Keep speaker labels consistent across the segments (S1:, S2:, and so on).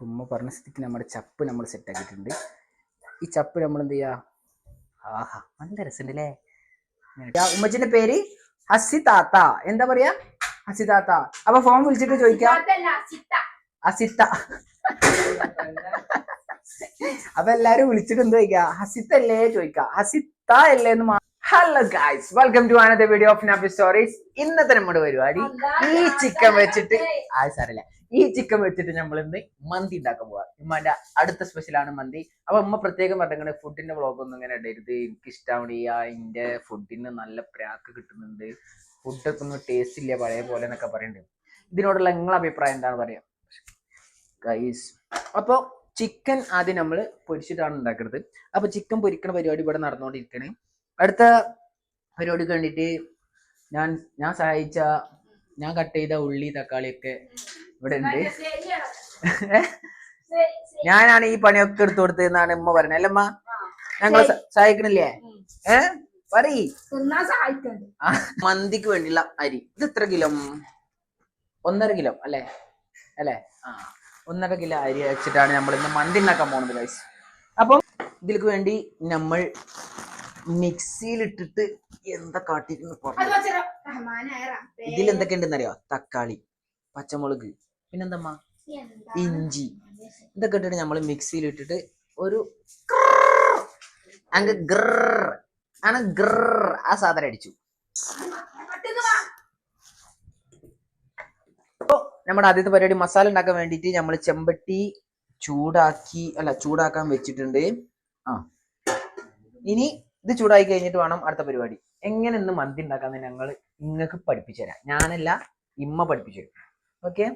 S1: ഉമ്മ പറഞ്ഞ സ്ഥിതിക്ക് നമ്മുടെ ചപ്പ് നമ്മൾ സെറ്റാക്കിയിട്ടുണ്ട് ഈ ചപ്പ് നമ്മൾ എന്ത് ചെയ്യാ? ആഹാ നല്ല രസമുണ്ട് അല്ലേ ഉമ്മച്ചിന്റെ പേര് ഹസി താത്ത എന്താ പറയാ? ഹസി താത്ത അപ്പൊ ഫോൺ വിളിച്ചിട്ട് ചോദിക്കാം. അസിത്ത അപ്പൊ എല്ലാരും വിളിച്ചിട്ട് എന്ത് ചോദിക്കാ? ഹസിത്ത അല്ലേ ചോദിക്കുക ഹസിത്ത അല്ലേ എന്ന് hello guys welcome to another video of Nappi stories ഇന്നത്തെ നമ്മുടെ പരിപാടി ഈ ചിക്കൻ വെച്ചിട്ട് ആ സാരല്ല ഈ ചിക്കൻ വെച്ചിട്ട് നമ്മൾ ഇന്ന് മന്തി ഉണ്ടാക്കാൻ പോവാ. ഉമ്മാന്റെ അടുത്ത സ്പെഷ്യൽ ആണ് മന്തി. അപ്പൊ ഉമ്മ പ്രത്യേകം പറഞ്ഞിങ്ങനെ ഫുഡിന്റെ വ്ളോഗ് ഒന്നും ഇങ്ങനെ ഇടരുത്. എനിക്ക് ഇഷ്ടാവണിയ അതിന്റെ ഫുഡിന് നല്ല പ്രാക്ക് കിട്ടുന്നുണ്ട്. ഫുഡൊക്കെ ഒന്നും ടേസ്റ്റ് ഇല്ല. പഴയ പോലെ എന്നൊക്കെ പറയുന്നുണ്ട് ഇതിനോടുള്ള നിങ്ങളെ അഭിപ്രായം എന്താണ് പറയാ? ഗൈസ് അപ്പോൾ ചിക്കൻ ആദ്യം നമ്മൾ പൊരിച്ചിട്ടാണ് ഉണ്ടാക്കുന്നത് അപ്പൊ ചിക്കൻ പൊരിക്കണ പരിപാടി ഇവിടെ നടന്നുകൊണ്ടിരിക്കണേ അടുത്ത പരിപാടിക്ക് വേണ്ടിയിട്ട് ഞാൻ ഞാൻ സഹായിച്ച ഞാൻ കട്ട് ചെയ്ത ഉള്ളി തക്കാളിയൊക്കെ ഇവിടെ ഉണ്ട്. ഞാനാണ് ഈ പണിയൊക്കെ എടുത്തു കൊടുത്തതെന്നാണ് ഉമ്മ പറയുന്നത് അല്ലമ്മ ഞങ്ങൾ സഹായിക്കണില്ലേ? ഏ? പറയ്. മന്തിക്ക് വേണ്ടിയുള്ള അരി. ഇത് എത്ര കിലോ? ഒന്നര കിലോ അല്ലേ? അല്ലേ? ആ. ഒന്നര കിലോ അരി വെച്ചിട്ടാണ് നമ്മൾ ഇന്ന് മന്തി ഉണ്ടാക്കാൻ പോകുന്നത് ഗൈസ് അപ്പം ഇതിലേക്ക് വേണ്ടി നമ്മൾ മിക്സിയിലിട്ടിട്ട് എന്താ
S2: കാട്ടിരുന്നു
S1: പറഞ്ഞു. ഇതിൽ എന്തൊക്കെ ഉണ്ടെന്ന് അറിയോ തക്കാളി പച്ചമുളക് പിന്നെന്തമ്മ? ഇഞ്ചി. ഇതൊക്കെ ഇട്ടിട്ട് നമ്മൾ മിക്സിയിൽ ഇട്ടിട്ട് ഒരു അങ്ങ് ഗ്രർ ആണ് ഗ്രർ ആ സാധനം അടിച്ചു. നമ്മുടെ ആദ്യത്തെ പരിപാടി മസാല ഉണ്ടാക്കാൻ വേണ്ടിയിട്ട് നമ്മൾ ചെമ്പട്ടി ചൂടാക്കി അല്ല ചൂടാക്കാൻ വെച്ചിട്ടുണ്ട്. ആ. ഇനി ഇത് ചൂടായി കഴിഞ്ഞിട്ട് വേണം അടുത്ത പരിപാടി. എങ്ങനെ ഇന്ന് മന്തി ഉണ്ടാക്കാന്ന് ഞങ്ങൾ നിങ്ങൾക്ക് പഠിപ്പിച്ചു തരാം ഞാനല്ല ഇമ്മ പഠിപ്പിച്ചു തരും. ഓക്കെ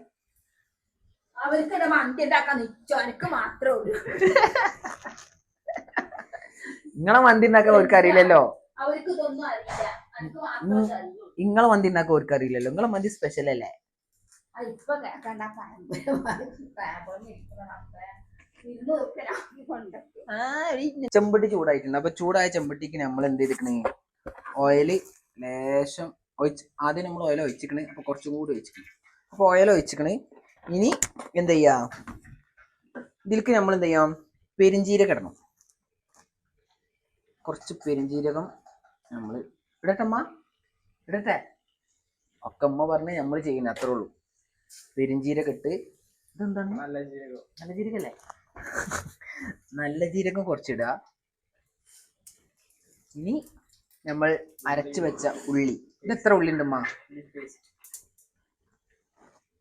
S2: അവർക്ക് മന്തി ഉണ്ടാക്കാൻ എനിക്ക് മാത്രമേ ഉള്ളൂ.
S1: നിങ്ങളെ മന്തി ഉണ്ടാക്കാൻ അവർക്ക് അറിയില്ലല്ലോ.
S2: അവർക്ക് ഇതൊന്നും അറിയില്ല. എനിക്ക് മാത്രമേ
S1: നിങ്ങളെ മന്തി ഉണ്ടാക്കാൻ അവർക്ക് അറിയില്ലല്ലോ. നിങ്ങളെ മന്തി സ്പെഷ്യൽ അല്ലേ?
S2: ഇപ്പൊ കേൾക്കണ്ട
S1: ചെമ്പട്ടി ചൂടായിട്ടുണ്ട്. അപ്പൊ ചൂടായ ചെമ്പട്ടിക്ക് നമ്മൾ എന്ത് ചെയ്തിക്കണേ ഓയിൽ ലേശം ഒഴിച്ച് ആദ്യം നമ്മൾ ഓയിൽ ഒഴിച്ചിക്കണേ അപ്പൊ കുറച്ചും കൂടി ഒഴിച്ചിക്കണേ അപ്പൊ ഓയിൽ ഒഴിച്ചിക്കണേ ഇനി എന്ത് ചെയ്യാ? ഇതിലേക്ക് നമ്മൾ എന്ത് ചെയ്യാം? പെരിഞ്ചീരകം ഇടണം. കുറച്ച് പെരിഞ്ചീരകം നമ്മൾ ഇടട്ടമ്മ ഇടട്ടെ. ഒക്കെ അമ്മ പറഞ്ഞ് നമ്മൾ ചെയ്യുന്ന അത്രേ ഉള്ളൂ. പെരിഞ്ചീരകം ഇട്ട് ഇതെന്താണ്? നല്ല ജീരകം. നല്ല ജീരകല്ലേ? നല്ല ജീരകം കുറച്ചിടുക. ഇനി നമ്മൾ അരച്ചു വെച്ച ഉള്ളി. ഇത് എത്ര ഉള്ളി ഉണ്ടമ്മ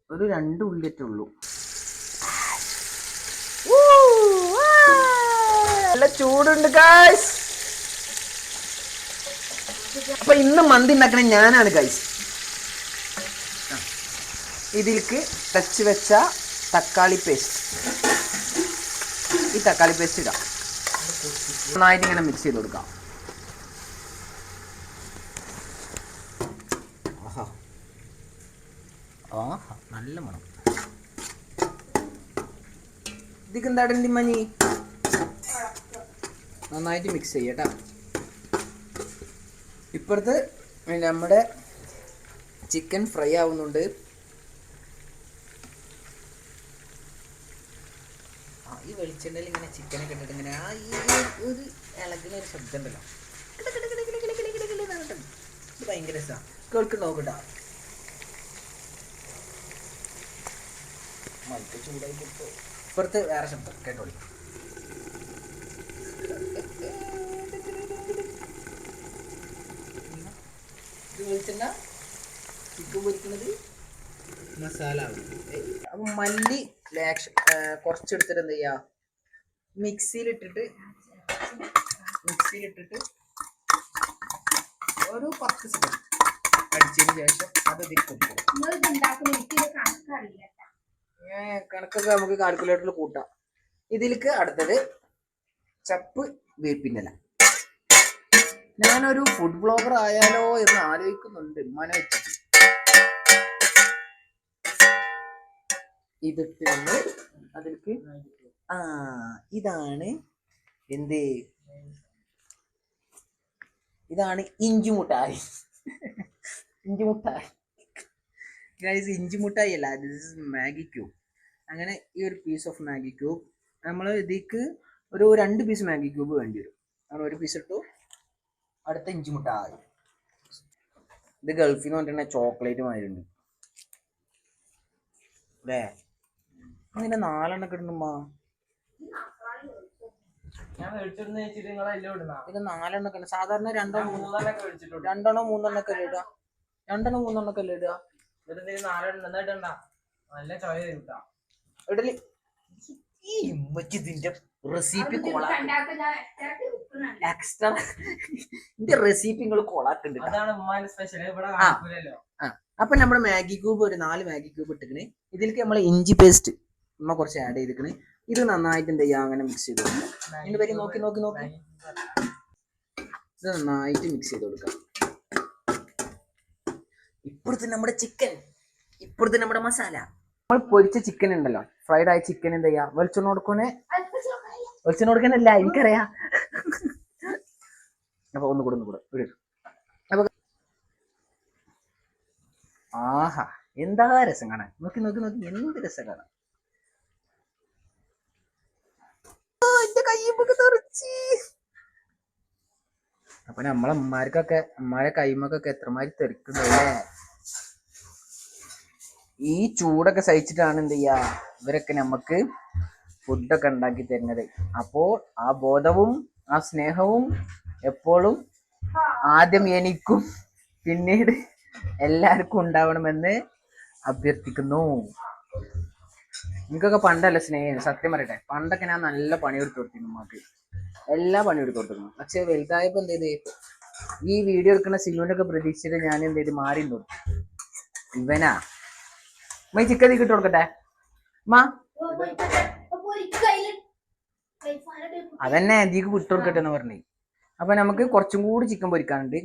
S1: ഒരു രണ്ട് ഉള്ളിയറ്റേ ഉള്ളൂ. നല്ല ചൂടുണ്ട് ഗായ്സ് അപ്പൊ ഇന്ന് മന്തി ഉണ്ടാക്കണ ഞാനാണ് ഗൈസ് ഇതിലേക്ക് ടച്ച് വെച്ച തക്കാളി പേസ്റ്റ് ഈ തക്കാളി പേസ്റ്റ് ഇടാം. നന്നായിട്ട് ഇങ്ങനെ മിക്സ് ചെയ്ത് കൊടുക്കാം. നല്ല മണം. ഇതിക്ക് എന്താ ഇടണ്ടി മഞ്ഞി? നന്നായിട്ട് മിക്സ് ചെയ്യട്ടാ. ഇപ്പുറത്ത് നമ്മുടെ ചിക്കൻ ഫ്രൈ ആവുന്നുണ്ട് ആ, ഈ വെളിച്ചെണ്ണയിൽ ഇങ്ങനെ ചിക്കനൊക്കെ ഇട്ടിട്ട് ഇങ്ങനെ ആ ഈ ഒരു ഇളകുന്ന ഒരു ശബ്ദം ഉണ്ടല്ലോ. ഇത് ഭയങ്കര രസമാണ് കേൾക്ക് കേട്ടോ മൈക്ക് ചൂടായി ഇപ്പുറത്ത് വേറെ ശബ്ദം കേട്ടോളി ഇത് വെളിച്ചെണ്ണ? മസാല മല്ലി കുറച്ചെടുത്തിട്ട് എന്ത് ചെയ്യാ? മിക്സിയിലിട്ടിട്ട് മിക്സിയിലിട്ടിട്ട് ഒരു പത്ത് സെക്കൻഡ് അടിച്ചതിന് ശേഷം അത്. കണക്കൊക്കെ നമുക്ക് കാൽക്കുലേറ്ററിൽ കൂട്ടാം. ഇതിലേക്ക് അടുത്തത് ചപ്പ് വേപ്പിന്റെ ഇല ഞാനൊരു ഫുഡ് ബ്ലോഗർ ആയാലോ എന്ന് ആലോചിക്കുന്നുണ്ട് മന വെച്ചിട്ട്. ഇതിട്ട് നമ്മൾ അതിലേക്ക് ആ ഇതാണ് എന്ത്? ഇതാണ് ഇഞ്ചി മുട്ടായി. ഇഞ്ചി മുട്ടായി. ഇഞ്ചി മുട്ടായി അല്ല ദിസ് മാഗി ക്യൂബ് അങ്ങനെ ഈ ഒരു പീസ് ഓഫ് മാഗി ക്യൂബ് നമ്മൾ ഇതിക്ക് ഒരു രണ്ട് പീസ് മാഗി ക്യൂബ് വേണ്ടി വരും. അങ്ങനെ ഒരു പീസ് ഇട്ടു. അടുത്ത ഇഞ്ചി മുട്ടായി. ഇത് ഗൾഫിൽ നിന്ന് പറഞ്ഞിട്ടുണ്ടെങ്കിൽ ചോക്ലേറ്റ് മാതിരിണ്ട് അല്ലേ? അങ്ങനെ നാലെണ്ണൊക്കെ ഇടുന്നുമ്മാ.
S3: ഞാൻ മേടിച്ചിരുന്ന ഇടുന്ന?
S1: ഇത് നാലെണ്ണൊക്കെ സാധാരണ രണ്ടോ മൂന്നോ
S3: മൂന്നെണ്ണൊക്കെ മേടിച്ചിട്ടുണ്ട്.
S1: രണ്ടെണ്ണോ മൂന്നെണ്ണൊക്കെ അല്ലേ ഇടുക. രണ്ടെണ്ണോ മൂന്നെണ്ണൊക്കെ അല്ലേ ഇടുക.
S3: എന്നിട്ട് നാലെണ്ണം എന്നാ നല്ല ചോയ തരുട്ടാ
S1: ഇടൽ. ഈ ഉമ്മച്ചി ഇതിന്റെ റെസിപ്പി. എക്സ്ട്രാ ഇതിന്റെ റെസിപ്പി നിങ്ങൾ കൊളാക്കുന്നുണ്ട്
S3: അതാണ് ഉമ്മാന്റെ സ്പെഷ്യൽ ഇവിടെ കാണിക്കൂലല്ലോ.
S1: അപ്പൊ നമ്മുടെ മാഗി ക്യൂബ് ഒരു നാല് മാഗി ക്യൂബ് ഇട്ടിക്കണേ. ഇതിലേക്ക് നമ്മൾ ഇഞ്ചി പേസ്റ്റ് നമ്മ കുറച്ച് ആഡ് ചെയ്തിക്കണ്. ഇത് നന്നായിട്ട് എന്ത് ചെയ്യാ അങ്ങനെ മിക്സ് ചെയ്ത് കൊടുക്കുക ഇതിന്റെ പേര് നോക്കി നോക്കി നോക്കി. ഇത് നന്നായിട്ട് മിക്സ് ചെയ്ത് കൊടുക്കാം. ഇപ്പോഴത്തെ നമ്മുടെ ചിക്കൻ ഇപ്പോഴത്തെ നമ്മുടെ മസാല നമ്മൾ പൊരിച്ച ചിക്കൻ ഉണ്ടല്ലോ. ഫ്രൈഡ് ആയ ചിക്കൻ എന്താ ചെയ്യാ? വെളിച്ചെണ്ണ കൊടുക്കണേ. വെളിച്ചെണ്ണ കൊടുക്കാനല്ല എനിക്കറിയാം. അപ്പൊ ഒന്ന് കൂടെ ഒന്ന് കൂടെ. ഒരു ആഹാ എന്താ രസം കാണാൻ? നോക്കി നോക്കി നോക്കി. എന്ത് രസം കാണാൻ ആ, എന്റെ കയ്യുമ്പൊക്കെ തെറിച്ച്. അപ്പൊ നമ്മളെ അമ്മമാർക്കൊക്കെ അമ്മമാരെ കൈമക്കൊക്കെ എത്രമാതിരി തെറിക്കുന്നുണ്ടല്ലേ ഈ ചൂടൊക്കെ സഹിച്ചിട്ടാണ് എന്ത് ചെയ്യാ? ഇവരൊക്കെ നമുക്ക് ഫുഡൊക്കെ ഉണ്ടാക്കി തരുന്നത്. അപ്പോൾ ആ ബോധവും ആ സ്നേഹവും എപ്പോഴും ആദ്യം എനിക്കും പിന്നീട് എല്ലാവർക്കും ഉണ്ടാവണമെന്ന് അഭ്യർത്ഥിക്കുന്നു. എനിക്കൊക്കെ പണ്ടല്ല സ്നേഹം? സത്യം പറയട്ടെ. പണ്ടൊക്കെ ഞാൻ നല്ല പണിയെടുത്ത് കൊടുത്തിരുന്നു നമുക്ക് എല്ലാ പണിയെടുത്ത് കൊടുത്തിരുന്നു. പക്ഷെ വലുതായപ്പോ എന്ത് ഈ വീഡിയോ എടുക്കുന്ന സിനിമൊക്കെ ഒക്കെ പ്രതീക്ഷിച്ചിട്ട് ഞാൻ എന്ത് ചെയ്ത്? മാറി കൊടുത്തു ഇവനാ. മൈ ചിക്കൻ കിട്ടി കൊടുക്കട്ടെ മാ
S2: ഓ, പൊരിക്കട്ടെ. ഓ, പൊരിക്ക് കയ്യിൽ.
S1: അതന്നെ ഇതിക്ക് വിട്ടു കൊടുക്കട്ടെ എന്ന് പറഞ്ഞു. അപ്പൊ നമുക്ക് കുറച്ചും കൂടി ചിക്കൻ പൊരിക്കാനുണ്ട്.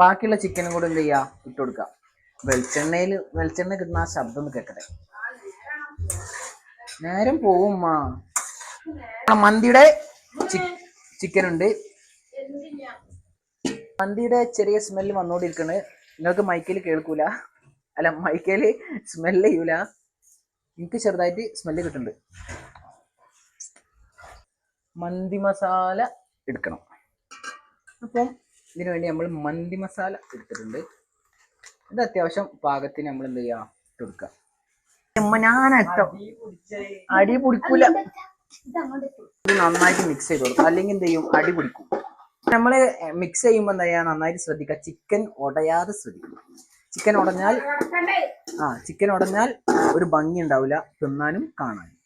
S1: ബാക്കിയുള്ള ചിക്കനും കൂടെ എന്ത് ചെയ്യാ? ഇട്ട് കൊടുക്കാം. വെളിച്ചെണ്ണയിൽ വെളിച്ചെണ്ണ കിട്ടുന്ന ആ ശബ്ദം ഒന്ന് കേക്കട്ടെ. നേരം പോവും മാ മന്തിയുടെ ചിക്കൻ ഉണ്ട്? മന്തിയുടെ ചെറിയ സ്മെല്ല് വന്നോണ്ടിരിക്കണ്. നിങ്ങൾക്ക് മൈക്കയിൽ കേൾക്കൂല. അല്ല മൈക്കേൽ സ്മെല്ല് ചെയ്യൂല. എനിക്ക് ചെറുതായിട്ട് സ്മെല്ല് കിട്ടുന്നുണ്ട് മന്തി മസാല എടുക്കണം. അപ്പം ഇതിനു വേണ്ടി നമ്മൾ മന്തി മസാല എടുത്തിട്ടുണ്ട്. ഇത് അത്യാവശ്യം പാകത്തിന് നമ്മൾ എന്ത് ചെയ്യുക കൊടുക്കുക അടി പിടിക്കൂല. നന്നായിട്ട് മിക്സ് ചെയ്ത് കൊടുക്കും. അല്ലെങ്കിൽ എന്ത് അടി പിടിക്കും. നമ്മൾ മിക്സ് ചെയ്യുമ്പോൾ എന്താ ചെയ്യാ? നന്നായിട്ട് ശ്രദ്ധിക്കുക. ചിക്കൻ ഉടയാതെ ശ്രദ്ധിക്കണം. ചിക്കൻ ഉടഞ്ഞാൽ ആ ചിക്കൻ ഉടഞ്ഞാൽ ഒരു ഭംഗി ഉണ്ടാവില്ല തിന്നാനും കാണാനും.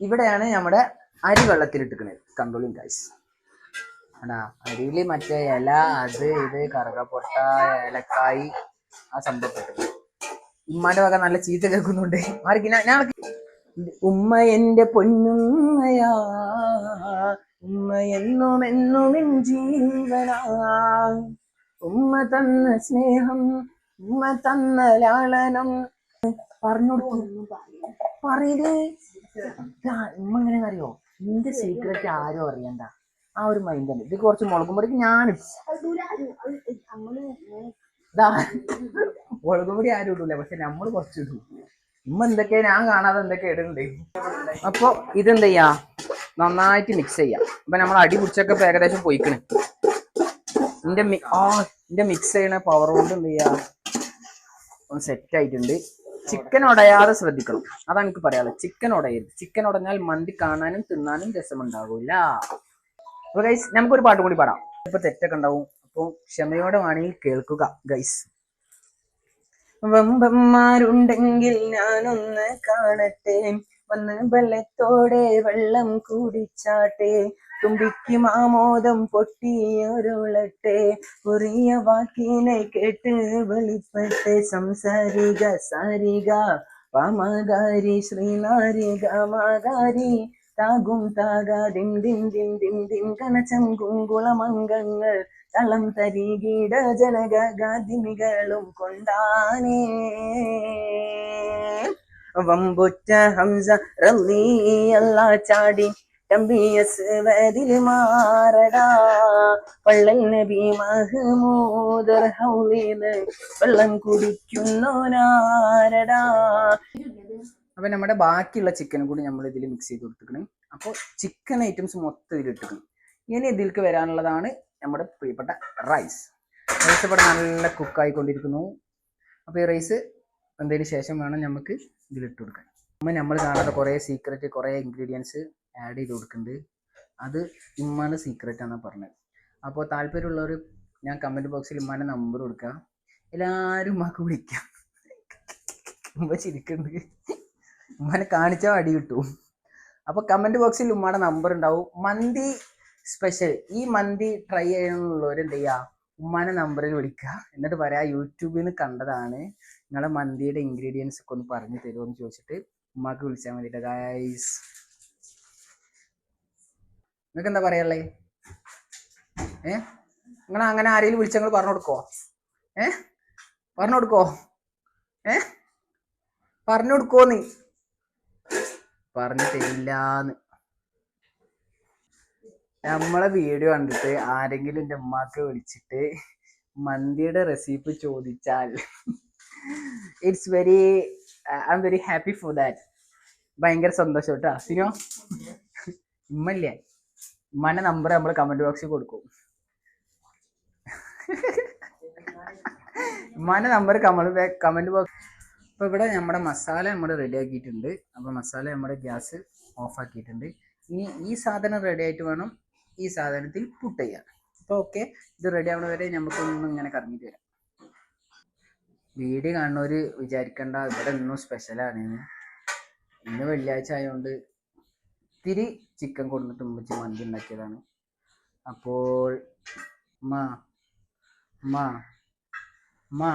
S1: ഇവിടെയാണ് നമ്മുടെ അരി വെള്ളത്തിലിട്ടിക്കണത് കൺട്രോളിങ് ഗൈസ് അടാ അരിയിൽ മറ്റേ ഇല അത് ഇത് കറുകപ്പൊട്ട ഏലക്കായി ആ സംഭവപ്പെട്ടത് ഉമ്മാന്റെ വക നല്ല ചീത്ത കേൾക്കുന്നുണ്ട്. ആർക്ക് ഞാൻ ഉമ്മ എന്റെ പൊന്നുമ്മയാ. ഉമ്മ എന്നും എന്നും എൻ ജീവനാ. ഉമ്മ തന്ന സ്നേഹം ഉമ്മ തന്ന ലാളനം. പറഞ്ഞു പറയൽ. ഉമ്മ എങ്ങനെ അറിയോ നിന്റെ സീക്രട്ട് ആരും അറിയണ്ട. ആ ഒരു മൈൻഡ് ഇത് കുറച്ച് മുളകുമ്പോഴേക്ക് ഞാനും. ഞാൻ മുളകും ആരും ഇടൂല. പക്ഷെ നമ്മൾ കുറച്ച് ഇടും. ഉമ്മ എന്തൊക്കെയാ ഞാൻ കാണാതെ എന്തൊക്കെ ഇടുന്നുണ്ട് അപ്പൊ ഇതെന്ത് ചെയ്യാ? നന്നായിട്ട് മിക്സ് ചെയ്യാം. അപ്പൊ നമ്മൾ അടി പിടിച്ചൊക്കെ ഇപ്പൊ ഏകദേശം പൊയ്ക്കണ്. എന്റെ മി- ആ എന്റെ മിക്സ് ചെയ്യണ പവർ കൊണ്ട് എന്ത് ചെയ്യാ? ഒന്ന് സെറ്റ് ആയിട്ടുണ്ട്. ചിക്കൻ ഉടയാതെ ശ്രദ്ധിക്കണം. അതാണ് എനിക്ക് പറയാനുള്ളത്. ചിക്കൻ ഉടയരുത്. ചിക്കൻ ഉടഞ്ഞാൽ മന്തി കാണാനും തിന്നാനും രസമുണ്ടാകൂല അപ്പൊ ഗൈസ് നമുക്കൊരു പാട്ട് കൂടി പാടാം. ഇപ്പൊ തെറ്റൊക്കെ ഉണ്ടാവും. അപ്പൊ ക്ഷമയോടെ വേണമെങ്കിൽ കേൾക്കുക ഗൈസ് വമ്പന്മാരുണ്ടെങ്കിൽ ഞാനൊന്ന് കാണട്ടെ. വന്ന് ബലത്തോടെ വെള്ളം കുടിച്ചാട്ടെ. തുമ്പിക്ക് മാമോദം പൊട്ടിയൊരുളട്ടെ കുറിയ വാക്കിനെ കേട്ട് വെളിപ്പെട്ട് സംസാരിക സാരിക. പാമകാരി ശ്രീനാരിക മാകാരി. താകും താകാ. ദിം ദിം ദിം ദിം ദിം കണച്ചം കുങ്കുളമംഗങ്ങൾ തളം ജനക ജനകാദിമികളും കൊണ്ടാനേ വമ്പുറ്റ ഹംസ റളിയല്ലാ ചാടി കമ്പിയസ് വരിൽ മാറടാ. പള്ളൽ നബി മഹ്മൂദർ ഹൗലീന വെള്ളം കുടിക്കുന്നോനാരടാ അപ്പൊ നമ്മുടെ ബാക്കിയുള്ള ചിക്കനും കൂടി നമ്മൾ ഇതിൽ മിക്സ് ചെയ്ത് കൊടുത്തിക്കണം അപ്പോൾ ചിക്കൻ ഐറ്റംസ് മൊത്തം ഇതിൽ ഇട്ടിക്കണം ഇനി ഇതിലേക്ക് വരാനുള്ളതാണ് നമ്മുടെ പ്രിയപ്പെട്ട റൈസ് റൈസ് ഇവിടെ നല്ല കുക്കായിക്കൊണ്ടിരിക്കുന്നു അപ്പോൾ ഈ റൈസ് എന്തെങ്കിലും ശേഷം വേണം നമുക്ക് ഇതിലിട്ട് കൊടുക്കാൻ. അമ്മ നമ്മൾ കാണാത്ത കുറേ സീക്രറ്റ് കുറേ ഇൻഗ്രീഡിയൻസ് ആഡ് ചെയ്ത് കൊടുക്കുന്നുണ്ട്. അത് ഇമ്മാന്റെ സീക്രറ്റ് എന്നാണ് പറഞ്ഞത്. അപ്പോൾ താല്പര്യമുള്ളവർ ഞാൻ കമന്റ് ബോക്സിൽ ഇമ്മാന്റെ നമ്പർ കൊടുക്കുക എല്ലാവരും ഉമ്മാക്ക് വിളിക്കാം. ഉമ്മ ചിരിക്കുന്നുണ്ട്. ഉമ്മാനെ കാണിച്ചാൽ അടി കിട്ടും. അപ്പോൾ കമന്റ് ബോക്സിൽ ഉമ്മയുടെ നമ്പർ ഉണ്ടാവും. മന്തി സ്പെഷ്യൽ ഈ മന്തി ട്രൈ ചെയ്യണമെന്നുള്ളവർ എന്ത് ചെയ്യുക ഉമ്മാനെ നമ്പറിൽ വിളിക്കുക എന്നിട്ട് പറയാ യൂട്യൂബിൽ നിന്ന് കണ്ടതാണ് നിങ്ങളെ മന്തിയുടെ ഇൻഗ്രീഡിയൻസ് ഒക്കെ ഒന്ന് പറഞ്ഞു തരുമോ എന്ന് ചോദിച്ചിട്ട് ഉമ്മാക്ക് വിളിച്ചാൽ മതിട്ടോ ഗായ്സ് നിങ്ങൾക്ക് എന്താ പറയാനുള്ളത് ഏ? നിങ്ങൾ അങ്ങനെ ആരെങ്കിലും വിളിച്ചങ്ങൾ പറഞ്ഞു കൊടുക്കോ ഏ? പറഞ്ഞു കൊടുക്കോ ഏ? പറഞ്ഞു കൊടുക്കോ നീ പറഞ്ഞു തരില്ലാന്ന്. നമ്മളെ വീഡിയോ കണ്ടിട്ട് ആരെങ്കിലും എന്റെ ഉമ്മാക്ക് വിളിച്ചിട്ട് മന്തിയുടെ റെസിപ്പി ചോദിച്ചാൽ it's very I am very happy for that ഭയങ്കര സന്തോഷം കേട്ടോ. സിനോ ഉമ്മല്ലേ? ഉമ്മാന്റെ നമ്പർ നമ്മൾ കമന്റ് ബോക്സിൽ കൊടുക്കും. ഉമ്മാന്റെ നമ്പർ കമന്റ് കമന്റ് ബോക്സ് അപ്പോൾ ഇവിടെ നമ്മുടെ മസാല നമ്മൾ റെഡി ആക്കിയിട്ടുണ്ട്. അപ്പോൾ മസാല നമ്മുടെ ഗ്യാസ് ഓഫ് ആക്കിയിട്ടുണ്ട്. ഇനി ഈ സാധനം റെഡി ആയിട്ട് വേണം ഈ സാധനത്തിൽ പുട്ട് ചെയ്യാം. അപ്പോൾ ഓക്കെ ഇത് റെഡി ആവണ വരെ നമുക്കൊന്നും ഇങ്ങനെ കറങ്ങിയിട്ട് വരാം. വീഡിയോ കാണുന്നവർ വിചാരിക്കണ്ട ഇവിടെ ഒന്നും സ്പെഷ്യലാണ് ഇന്ന് വെള്ളിയാഴ്ച ആയതുകൊണ്ട് ഇത്തിരി ചിക്കൻ കൊണ്ടിട്ട് ഉമ്മച്ചി മന്തി ഉണ്ടാക്കിയതാണ്. അപ്പോൾ മാ മാ മാ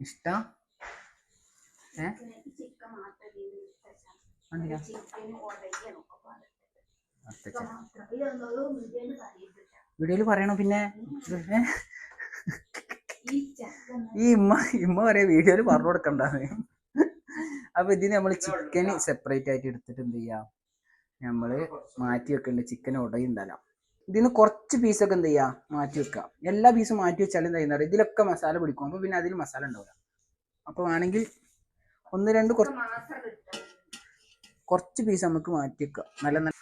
S1: ഇഷ്ടം? ഏ? വീഡിയോയിൽ പറയണോ പിന്നെ.
S2: ഈ
S1: ഇമ്മ ഇമ്മ പറയാ വീഡിയോയിൽ പറഞ്ഞു കൊടുക്കണ്ടാന്ന്. അപ്പൊ ഇതിന് നമ്മൾ ചിക്കന് സെപ്പറേറ്റ് ആയിട്ട് എടുത്തിട്ട് എന്ത് ചെയ്യാം? നമ്മൾ മാറ്റി വെക്കണ്ട ചിക്കൻ ഉടയുണ്ടല്ലോ ഇതിന് കുറച്ച് പീസൊക്കെ എന്ത് ചെയ്യാ? മാറ്റി വെക്കാം. എല്ലാ പീസും മാറ്റി വെച്ചാലും എന്താ ഇതിലൊക്കെ മസാല പിടിക്കും. അപ്പൊ പിന്നെ അതിൽ മസാല ഉണ്ടാവില്ല അപ്പൊ ആണെങ്കിൽ ഒന്ന് രണ്ട് കുറച്ച് കുറച്ച് പീസ് നമുക്ക് മാറ്റി വെക്കാം. നല്ല നല്ല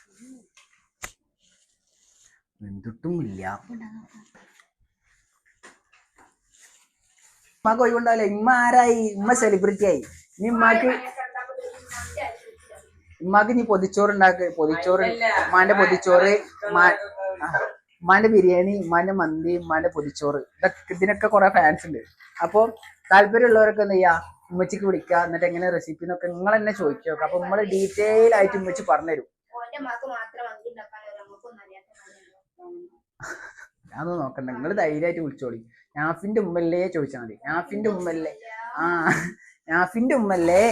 S1: വെന്തിട്ടും ഇല്ല ഉമ്മക്ക് ഒഴിവുണ്ടാവില്ല? ഇമ്മ ആരായി? ഇമ്മ സെലിബ്രിറ്റി ആയി. ഇനി ഉമ്മാക്ക് ഉമ്മാക്ക് ഇനി പൊതിച്ചോറ് ഉണ്ടാക്ക്. പൊതിച്ചോറ് ഉമ്മാന്റെ പൊതിച്ചോറ് ഉമ്മാന്റെ ബിരിയാണി ഉമ്മാന്റെ മന്തി ഉമ്മാന്റെ പൊതിച്ചോറ്. ഇതൊക്കെ ഇതിനൊക്കെ കുറെ ഫാൻസ് ഉണ്ട്. അപ്പൊ താല്പര്യമുള്ളവരൊക്കെ എന്ത് ചെയ്യാ? ഉമ്മച്ചിക്ക് വിളിക്കുക എന്നിട്ട് എങ്ങനെ റെസിപ്പി എന്നൊക്കെ നിങ്ങൾ തന്നെ ചോദിച്ചു നോക്കുക അപ്പൊ നമ്മൾ ഡീറ്റെയിൽ ആയിട്ട് ഉമ്മച്ചി പറഞ്ഞുതരും
S2: ഓന്റെ മക്ക് മാത്രം മന്തി ഉണ്ടാക്കാൻ നമുക്കൊന്നും അറിയാത്ത
S1: അതൊന്നും നോക്കണ്ട. നിങ്ങൾ ധൈര്യമായിട്ട് വിളിച്ചോളി. നാഫിന്റെ ഉമ്മല്ലേ ചോദിച്ചാൽ മതി. നാഫിന്റെ ഉമ്മല്ലേ ആ നാഫിന്റെ ഉമ്മല്ലേ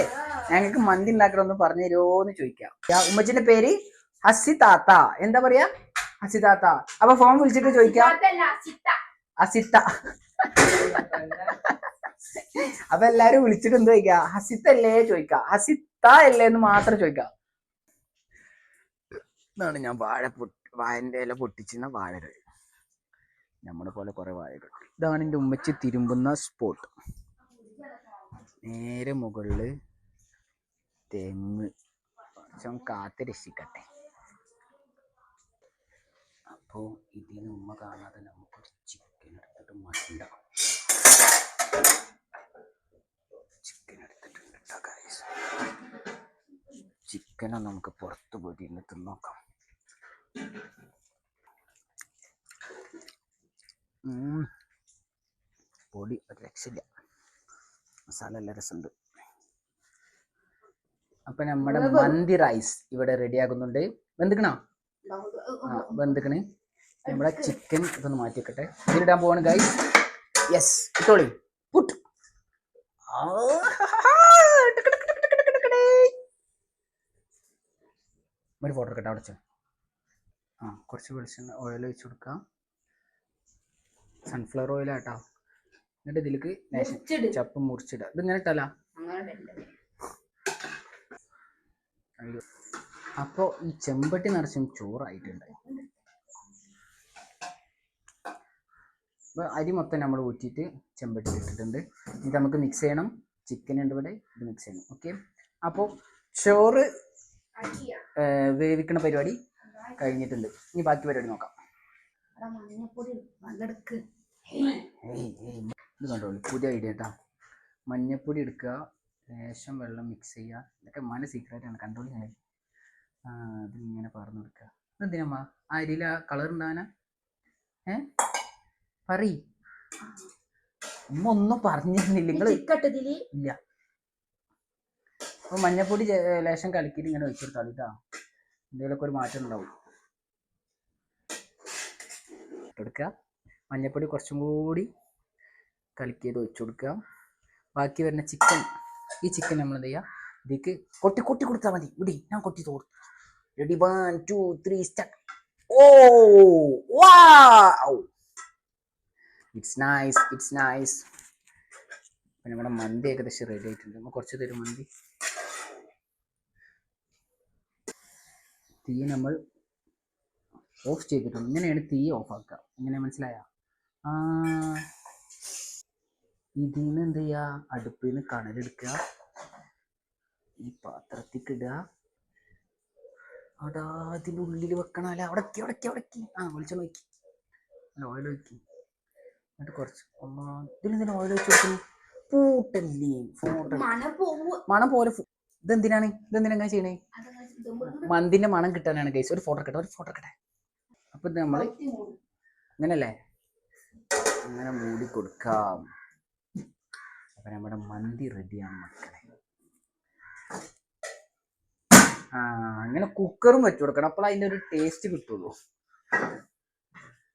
S1: ഞങ്ങൾക്ക് മന്തി ഉണ്ടാക്കണമെന്ന് പറഞ്ഞു തരുമോന്ന് ചോദിക്കാം. ഉമ്മച്ചിന്റെ പേര് ഹസി താത്ത. എന്താ പറയാ? ഹസി താത്ത. അപ്പൊ ഫോൺ വിളിച്ചിട്ട് ചോദിക്കാം. അസിത്ത അപ്പൊ എല്ലാരും വിളിച്ചിട്ട് എന്ത് ചോദിക്കാ? ഹസിത്തല്ലേ ചോദിക്കാം. ഹസിത്ത അല്ലേ എന്ന് മാത്രം ചോദിക്കാം. ഇതാണ് ഞാൻ വാഴ പൊട്ടി വാഴന്റെ ഇല പൊട്ടിച്ചിരുന്ന വാഴകൾ. നമ്മളെ പോലെ കുറേ വാഴകൾ. ഇതാണ് എന്റെ ഉമ്മച്ചി തിരുമ്പുന്ന സ്പോട്ട് നേരെ മുകളിൽ തെങ്ങ്. കുറച്ചും കാത്ത് രക്ഷിക്കട്ടെ. അപ്പോൾ ഇതിന് ഉമ്മ കാണാതെ നമുക്കൊരു ചിക്കൻ എടുത്തിട്ട് മണ്ട ചിക്കൻ എടുത്തിട്ടുണ്ട് കേട്ടോ ചിക്കനെ നമുക്ക് പുറത്ത് പോയി ഇന്ന് തിന്നോക്കാം പൊടി ഒരു രക്ഷയില്ല. മസാല നല്ല രസമുണ്ട്. അപ്പൊ നമ്മുടെ മന്തി റൈസ് ഇവിടെ റെഡിയാകുന്നുണ്ട് വെന്തിക്കണോ? ആ വെന്തിക്കണ്. നമ്മുടെ ചിക്കൻ ഇതൊന്ന് മാറ്റി വെക്കട്ടെ ഇതിലിടാൻ പോവാണ് ഗൈസ് യെസ് ഇട്ടോളി. പുട്ട്. ഒരു ഫോട്ടോ എടുക്കട്ടെ അവിടെ ആ കുറച്ച് വെളിച്ചെണ്ണ ഓയിൽ ഒഴിച്ചു കൊടുക്കാം. സൺഫ്ലവർ ഓയിൽ ആട്ടോ. എന്നിട്ട് ഇതിലേക്ക്. ചപ്പ് മുറിച്ചിടുക ഇതിങ്ങനെ ഇട്ടല്ല. അപ്പോൾ ഈ ചെമ്പട്ടി നിറച്ചും ചോറായിട്ടുണ്ട്. അപ്പോൾ അരി മൊത്തം നമ്മൾ ഊറ്റിയിട്ട് ചെമ്പട്ടി ഇട്ടിട്ടുണ്ട്. ഇത് നമുക്ക് മിക്സ് ചെയ്യണം. ചിക്കൻ ഉണ്ട് ഇവിടെ ഇത് മിക്സ് ചെയ്യണം. ഓക്കെ അപ്പോൾ ചോറ് വേവിക്കുന്ന വേവിക്കണ പരിപാടി കഴിഞ്ഞിട്ടുണ്ട്. ഇനി ബാക്കി പരിപാടി നോക്കാം.
S2: മഞ്ഞപ്പൊടി
S1: ഇത് കണ്ടോ പുതിയ ഐഡിയ കേട്ടോ മഞ്ഞപ്പൊടി എടുക്കുക ലേശം വെള്ളം മിക്സ് ചെയ്യുക. ഇതൊക്കെ മന സീക്രട്ടാണ് കൺട്രോൾ ഞാൻ അതിങ്ങനെ പറഞ്ഞു കൊടുക്കുക. എന്തിനമ്മ ആ അരിയിൽ ആ കളർ ഉണ്ടാവാനാ? ഏ? പറീ അമ്മ ഒന്നും പറഞ്ഞിരുന്നില്ല. നിങ്ങൾ ഇല്ല. അപ്പോൾ മഞ്ഞപ്പൊടി ലേശം കലക്കിയിട്ട് ഇങ്ങനെ വെച്ചെടുത്താൽ കേട്ടോ എന്തെങ്കിലുമൊക്കെ ഒരു മാറ്റം ഉണ്ടാവും. എടുക്കുക മഞ്ഞപ്പൊടി കുറച്ചും കൂടി കലക്കിയത് ഒഴിച്ചു കൊടുക്കുക. ബാക്കി വരുന്ന ചിക്കൻ ഈ ചിക്കൻ നമ്മൾ എന്ത് ചെയ്യുക ഇതിക്ക് കൊട്ടി കൊട്ടി കൊടുത്താൽ മതി. ഇടി ഞാൻ കൊട്ടി തോർത്തു ready one two three start ഓ വാ ഇറ്റ്സ് നൈസ് ഇറ്റ്സ് നൈസ് പിന്നെ നമ്മുടെ മന്തി ഏകദേശം റെഡി ആയിട്ടുണ്ട്. നമ്മൾ കുറച്ച് തരും മന്തി. തീ നമ്മൾ ഓഫ് ചെയ്തിട്ടുണ്ട്. ഇങ്ങനെയാണ് തീ ഓഫ് ആക്കുക. ഇങ്ങനെ മനസ്സിലായ? ആ. ഇതിൽ നിന്ന് എന്ത് ചെയ്യുക അടുപ്പിൽ നിന്ന് കണലെടുക്കുക. ഈ പാത്രത്തിക്ക് ഇടുക. അടാ അതിന്റെ ഉള്ളിൽ വെക്കണമല്ല അവിടേക്ക് അവിടേക്ക് അവിടേക്ക്. ആ വെളിച്ചെണ്ണ വയ്ക്കി അല്ല ഓയിൽ ഒഴിക്കി. എന്നിട്ട് കുറച്ച് ഇതിലെന്തിനാ ഓയിൽ വെച്ച് വെക്കുന്നു പൂട്ടല്ലേ
S2: മണം
S1: പോലെ ഇതെന്തിനാണ്? ഇതെന്തിനാ ചെയ്യണേ? മന്തിന്റെ മണം കിട്ടാനാണ് കേസ് ഒരു ഫോട്ടോ എടുക്കട്ടെ ഒരു ഫോട്ടോ എടുക്കട്ടെ. അപ്പൊ നമ്മൾ നമ്മൾ അങ്ങനല്ലേ അങ്ങനെ മൂടി കൊടുക്കാം. അപ്പൊ നമ്മുടെ മന്തി റെഡിയാണ് മക്കളെ. ആ അങ്ങനെ കുക്കറും വെച്ചു കൊടുക്കണം. അപ്പോൾ അതിന്റെ ഒരു ടേസ്റ്റ് കിട്ടുള്ളൂ.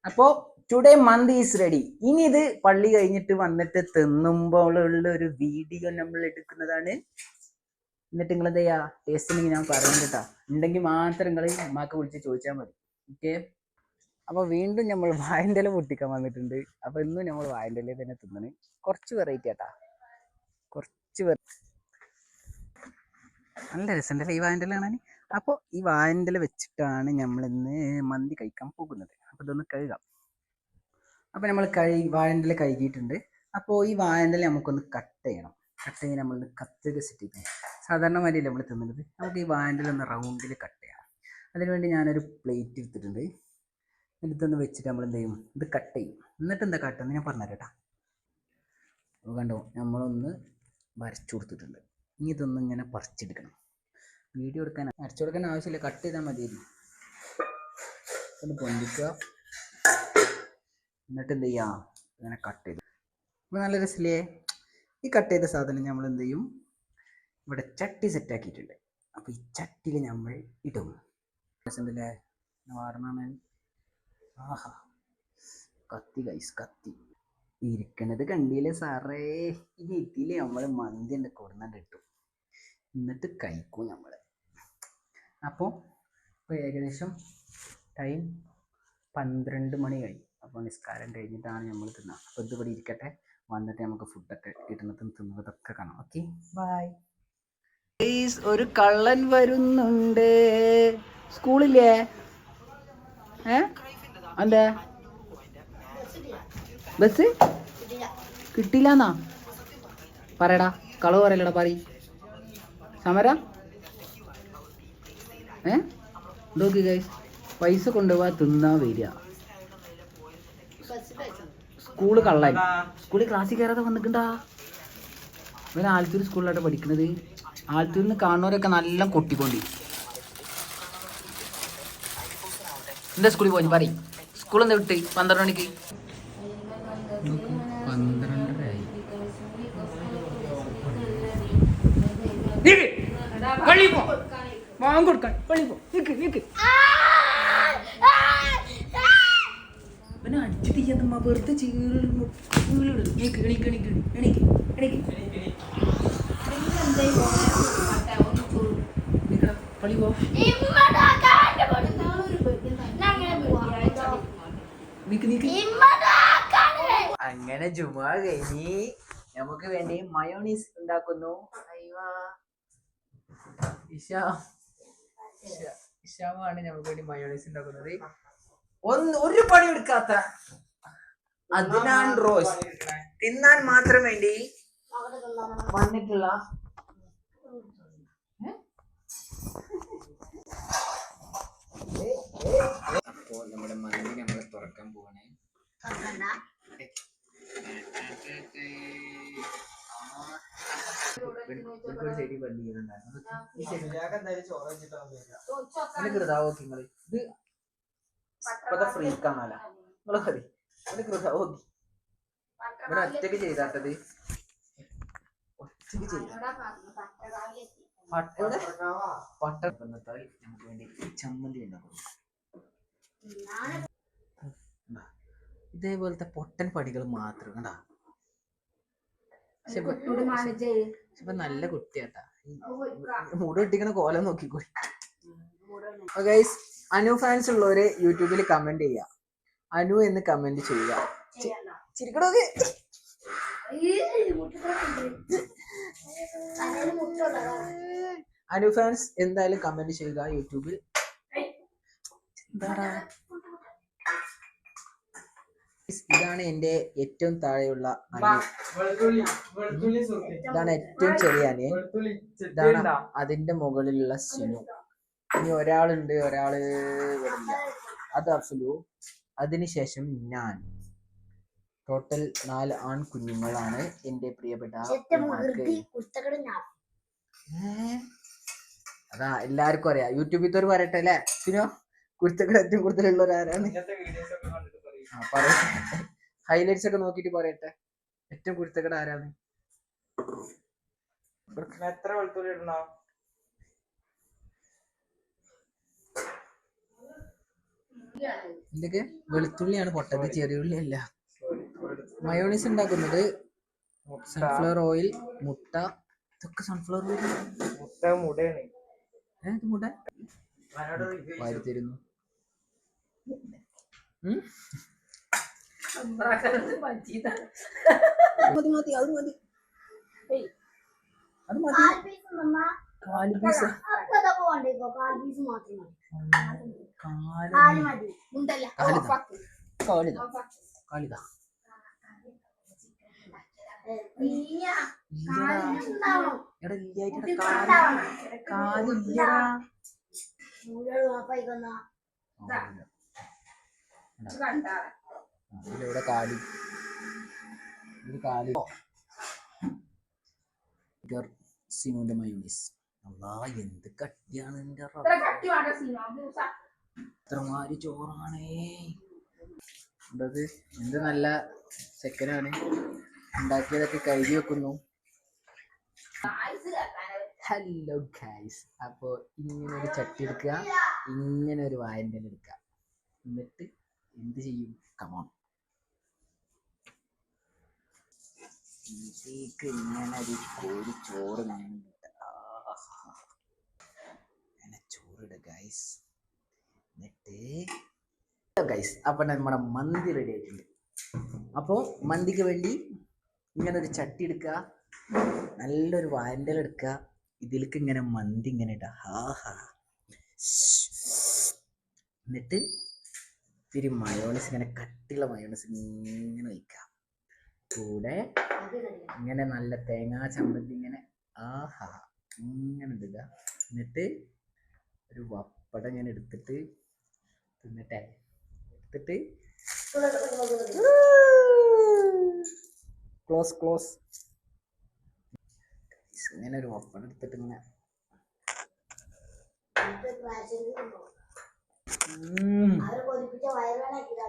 S1: അപ്പോ ടുഡേ മന്തി ഈസ് റെഡി ഇനി ഇത് പള്ളി കഴിഞ്ഞിട്ട് വന്നിട്ട് തിന്നുമ്പോൾ ഉള്ള ഒരു വീഡിയോ നമ്മൾ എടുക്കുന്നതാണ്. എന്നിട്ട് നിങ്ങൾ ടേസ്റ്റ് ഉണ്ടെങ്കിൽ ഞാൻ പറയുന്നുണ്ട് കേട്ടോ ഉണ്ടെങ്കിൽ മാത്രം നിങ്ങൾ അമ്മാക്ക് വിളിച്ച് ചോദിച്ചാൽ മതി. ഓക്കെ അപ്പൊ വീണ്ടും നമ്മൾ വായന്റെ പൊട്ടിക്കാൻ വന്നിട്ടുണ്ട്. അപ്പോൾ ഇന്നും നമ്മൾ വായന്റെ തന്നെ തിന്നണ്. കുറച്ച് വെറൈറ്റി ആട്ടാ. കുറച്ച് നല്ല രസമുണ്ടല്ലേ ഈ വായന്റെ കാണാൻ അപ്പോൾ ഈ വായന്റെ വെച്ചിട്ടാണ് നമ്മൾ ഇന്ന് മന്തി കഴിക്കാൻ പോകുന്നത്. അപ്പോൾ ഇതൊന്ന് കഴുകാം. അപ്പോൾ നമ്മൾ കഴുകി വായന്റെ ഇല കഴുകിയിട്ടുണ്ട്. അപ്പോൾ ഈ വായന്റെ ഇല നമുക്കൊന്ന് കട്ട് ചെയ്യണം. കട്ട് ചെയ്യാൻ നമ്മൾ കത്രിക സെറ്റ് സാധാരണ മാതിരിയല്ലേ നമ്മൾ തിന്നുന്നത് നമുക്ക് ഈ വായന്റെ ഒന്ന് റൗണ്ടിൽ കട്ട് ചെയ്യണം അതിനുവേണ്ടി ഞാനൊരു പ്ലേറ്റ് എടുത്തിട്ടുണ്ട്. എടുത്തൊന്ന് വെച്ചിട്ട് നമ്മൾ എന്ത് ചെയ്യും? ഇത് കട്ട് ചെയ്യും. എന്നിട്ട് എന്താ കട്ട് ഞാൻ പറഞ്ഞുതരാം കേട്ടോ. അപ്പോൾ കണ്ടോ നമ്മളൊന്ന് വരച്ചു കൊടുത്തിട്ടുണ്ട്. ഇനി ഇതൊന്നും ഇങ്ങനെ പറിച്ചെടുക്കണം. വീഡിയോ എടുക്കാൻ വരച്ചു കൊടുക്കാൻ ആവശ്യമില്ല. കട്ട് ചെയ്താൽ മതിയായിരുന്നു. ഒന്ന് പൊന്തിക്കുക. എന്നിട്ട് എന്ത് ചെയ്യാം? ഇങ്ങനെ കട്ട് ചെയ്തു. അപ്പോൾ നല്ല രസമില്ലേ? ഈ കട്ട് ചെയ്ത സാധനം നമ്മൾ എന്ത് ചെയ്യും? ഇവിടെ ചട്ടി സെറ്റ് ആക്കിയിട്ടുണ്ട്. അപ്പോൾ ഈ ചട്ടിയിൽ നമ്മൾ ഇടും. രസമുണ്ടല്ലേ വാടണ ആഹാ. കത്തി ഗൈസ് കത്തി. ഇരിക്കണത് കണ്ടില്ലേ സാറേ? ഇനി ഇതിൽ നമ്മൾ മന്തി ഉണ്ട് കൊടുന്നിട്ട് ഇട്ടു. എന്നിട്ട് കഴിക്കും നമ്മൾ അപ്പോൾ ഇപ്പോൾ ഏകദേശം ടൈം പന്ത്രണ്ട് മണി കഴിഞ്ഞു അപ്പോൾ നിസ്കാരം കഴിഞ്ഞിട്ടാണ് നമ്മൾ തിന്നുക അപ്പോൾ ഇതിവിടെ ഇരിക്കട്ടെ. വന്നിട്ട് നമുക്ക് ഫുഡൊക്കെ ഇടുന്നതും തിന്നുന്നതൊക്കെ കാണാം. ഓക്കെ ബൈ ഒരു കള്ളൻ വരുന്നുണ്ട്. സ്കൂളില്ലേ? ഏ? അല്ലേ ബസ്? കിട്ടിയില്ലെന്നാ? പറയടാ കളവ് പറയലടാ പറ സമര? ഏ? നോക്കി ഗൈസ് പൈസ കൊണ്ടുപോവാ തിന്നാ വരിക. സ്കൂൾ കള്ളായി സ്കൂളിൽ ക്ലാസ്സിൽ കയറാതെ വന്നിട്ടുണ്ടാ ഇവൻ ആലത്തൂർ സ്കൂളിലായിട്ട് പഠിക്കുന്നത് ആലത്തൂരിൽ നിന്ന് കാണുന്നവരൊക്കെ നല്ല കൊട്ടിക്കൊണ്ടി. എന്താ സ്കൂളിൽ പോയി പറയും. സ്കൂൾ നിന്ന് വിട്ട് പന്ത്രണ്ട് മണിക്ക് പിന്നെ അടിച്ചിട്ട് ചെയ്യാത്തമ്മ വെറുതെ ചീളിടും പള്ളി പോ നിക്ക് നിക്ക്. അങ്ങനെ ജുമാ കഴിഞ്ഞ് നമുക്ക് വേണ്ടി മയോണീസ് ഉണ്ടാക്കുന്നു. ഇഷാമാണ് നമുക്ക് വേണ്ടി മയോണീസ് ഉണ്ടാക്കുന്നത്. ഒന്ന് ഒരു പണി എടുക്കാത്ത അതിനാൻ റോസ് തിന്നാൻ മാത്രം വേണ്ടി വന്നിട്ടുള്ള കൃതാവോക്കി നിങ്ങൾ ഇത് ഇപ്പത്തെ ഫ്രീക്കാണല്ല നിങ്ങൾ മതി. ഇവിടെ കൃതാവോക്കി ഇവിടെ ഒറ്റയ്ക്ക് ചെയ്താട്ടത് ഒറ്റയ്ക്ക് ചെയ്ത. പട്ട എവിടെ? പട്ട വന്നത്താൽ നമുക്ക് വേണ്ടി ചമ്മന്തി ഉണ്ടാക്കും ഇതാ. ഇതേപോലത്തെ പൊട്ടൻ പടികൾ മാത്രം കണ്ടാ. പക്ഷെ നല്ല കുട്ടിയാട്ടാ. മൂട് കിട്ടിക്കണ കോലം നോക്കിക്കൂടി ഗൈസ് അനു ഫാൻസ് ഉള്ളവര് യൂട്യൂബിൽ കമന്റ് ചെയ്യുക അനു എന്ന് കമന്റ് ചെയ്യുക. ചിരിക്കണോ അനു ഫാൻസ് എന്തായാലും കമന്റ് ചെയ്യുക യൂട്യൂബിൽ. എന്താടാ? ഇതാണ് എന്റെ ഏറ്റവും താഴെയുള്ള ഇതാണ് ഏറ്റവും ചെറിയ അനിയൻ. ഇതാണ് അതിന്റെ മുകളിലുള്ള സിനു. ഇനി ഒരാളുണ്ട് ഒരാൾ വരില്ല. അത് അഫ്ലു അതിനുശേഷം ഞാൻ. ടോട്ടൽ നാല് ആൺ കുഞ്ഞുങ്ങളാണ് എന്റെ പ്രിയപ്പെട്ട? അതാ എല്ലാവർക്കും അറിയാം. യൂട്യൂബിൽ പറയട്ടെ അല്ലേ? സിനു കുരുത്തക്കട ഏറ്റവും കൂടുതലുള്ളവർ ഹൈലൈറ്റ്സ് ഒക്കെ നോക്കിട്ട് പറയട്ടെ. ഏറ്റവും കുരുത്തക്കട ആരാണ്
S3: എത്ര വെളുത്തുള്ളി ഇടണോ?
S1: എന്തൊക്കെ? വെളുത്തുള്ളിയാണ് പൊട്ടത് ചെറിയ ഉള്ളി അല്ല. മയോണീസ് ഉണ്ടാക്കുന്നത് സൺഫ്ലവർ ഓയിൽ മുട്ട ഇതൊക്കെ സൺഫ്ലവർ ഓയിൽ
S3: മുട്ട മുടയാണ്.
S1: ഏത്
S3: മുട?
S1: വാരി തരുന്നു. മതി മതി. അത് മതി. അത് മതി. കാൽ പീസ് കാലിതാ. എടാ കാൽ കാലില്ലടാ
S2: കണ്ടാ.
S1: ഇതിലൂടെ കാലി. ഇത് കാലി. ഗർ സിനുവിന്റെ മയൂണീസ് അല്ലാ എന്ത് കട്ടിയാണ് എന്റെ
S2: ദിവസം
S1: ചോറാണേ. എന്തത് എന്ത് നല്ല ചെക്കനാണ് ഉണ്ടാക്കിയതൊക്കെ കഴുകി വെക്കുന്നു. ഹലോ ഗൈസ് അപ്പോൾ ഇങ്ങനെ ഒരു ചട്ടി എടുക്കുക. ഇങ്ങനെ ഒരു വായന്റെ എടുക്കുക. എന്നിട്ട് എന്ത് ചെയ്യും? കമോൺ ഇതിലേക്ക് ഇങ്ങനെ ഒരു കോരി ചോറ്. ഇങ്ങനെ ചോറിടുക ഗൈസ് എന്നിട്ട് ഗൈസ് അപ്പം നമ്മുടെ മന്തി റെഡി ആയിട്ടുണ്ട്. അപ്പോൾ മന്തിക്ക് വേണ്ടി ഇങ്ങനെ ഒരു ചട്ടി എടുക്കുക നല്ലൊരു വാൻഡൽ എടുക്ക. എടുക്കുക ഇതിലേക്ക് ഇങ്ങനെ മന്തി ഇങ്ങനെ ഇടുക ഹാ ഹാ. എന്നിട്ട് ഇത്തിരി മയോണസ് ഇങ്ങനെ കട്ടിയുള്ള മയോണസ് ഇങ്ങനെ ഒഴിക്കാം. കൂടെ ഇങ്ങനെ നല്ല തേങ്ങാ ചമ്മന്തി ഇങ്ങനെ ആഹാ ഇങ്ങനെ ഇടുക. എന്നിട്ട് ഒരു വപ്പട ഞാൻ എടുത്തിട്ട് തിന്നിട്ടെ. എടുത്തിട്ട് ക്ലോസ് ക്ലോസ്. ഇങ്ങനെ ഒരു വപ്പട എടുത്തിട്ട് ഇങ്ങനെ.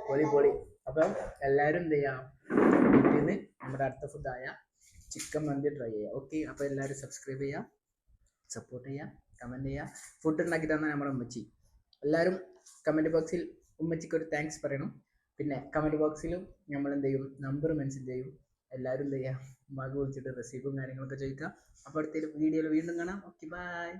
S1: പൊളി പൊളി അപ്പം എല്ലാവരും എന്ത് ചെയ്യാം? നിന്ന് നമ്മുടെ അടുത്ത ഫുഡായ ചിക്കൻ മന്തി ട്രൈ ചെയ്യാം. ഓക്കെ അപ്പോൾ എല്ലാവരും സബ്സ്ക്രൈബ് ചെയ്യാം സപ്പോർട്ട് ചെയ്യാം കമന്റ് ചെയ്യാം. ഫുഡ് ഉണ്ടാക്കി തന്ന നമ്മുടെ ഉമ്മച്ചി. എല്ലാവരും കമന്റ് ബോക്സിൽ ഉമ്മച്ചിക്ക് ഒരു താങ്ക്സ് പറയണം. പിന്നെ കമന്റ് ബോക്സിലും നമ്മൾ എന്ത് ചെയ്യും? നമ്പർ മെൻഷൻ ചെയ്യും. എല്ലാവരും എന്ത് ചെയ്യാം? ഉമ്മാക്ക് വിളിച്ചിട്ട് റെസിപ്പും കാര്യങ്ങളൊക്കെ ചോദിക്കാം അപ്പോൾ അടുത്തൊരു വീഡിയോയിൽ വീണ്ടും കാണാം. Okay bye